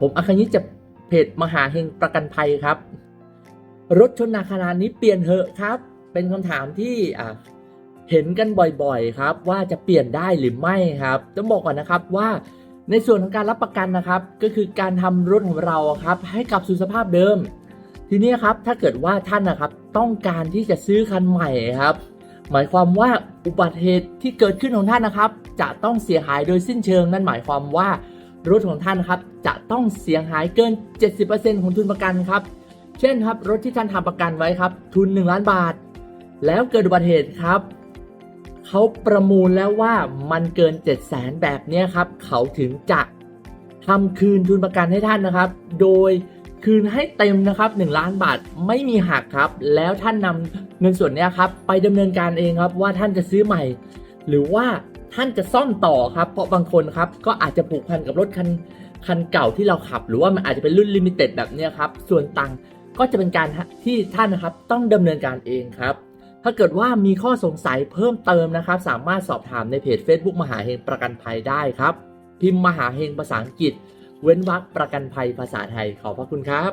ผมอาคายิจากเพจมหาเฮงประกันภัยครับ รถชนนักขนานี้เปลี่ยนเหอะครับ เป็นคำถามที่อ่าเห็นกันบ่อยๆครับ ว่าจะเปลี่ยนได้หรือไม่ครับต้องบอกก่อนนะครับว่าในส่วนของการรับประกันนะครับ ก็คือการทำรถของเราครับให้กลับสู่สภาพเดิม ทีนี้ครับถ้าเกิดว่าท่านนะครับต้องการที่จะซื้อคันใหม่ครับ หมายความว่าอุบัติเหตุที่เกิดขึ้นของท่านนะครับ จะต้องเสียหายโดยสิ้นเชิงนั่นหมายความว่ารถของท่านนครับจะ ต้องเสียหายเกิน 70%ของทุนประกันครับ เช่นครับรถที่ท่านทำประกันไว้ครับ ทุน 1 ล้านบาท แล้วเกิดอุบัติเหตุครับเขาประมูลแล้วว่ามันเกิน 7 0 0 0 0 0แบบนี้ครับเขาถึงจะทำคืนทุนประกันให้ท่านนะครับ โดยคืนให้เต็มนะครับ 1 ล้านบาทไม่มีหักครับ แล้วท่านนำเงินส่วนนี้ครับ ไปดำเนินการเองครับว่าท่านจะซื้อใหม่ หรือว่าท่านจะซ่อมต่อครับ เพราะบางคนครับก็อาจจะผูกพันกับรถคัน คันเก่าที่เราขับ หรือว่ามันอาจจะเป็นรุ่นลิมิเต็ดแบบนี้ครับ ส่วนตังก็จะเป็นการที่ท่านนะครับต้องดำเนินการเองครับ ถ้าเกิดว่ามีข้อสงสัยเพิ่มเติมนะครับ สามารถสอบถามในเพจ Facebook มหาเฮงประกันภัยได้ครับ พิมพ์มหาเฮงภาษาอังกฤษ เว้นวรรคประกันภัยภาษาไทยขอบพระคุณครับ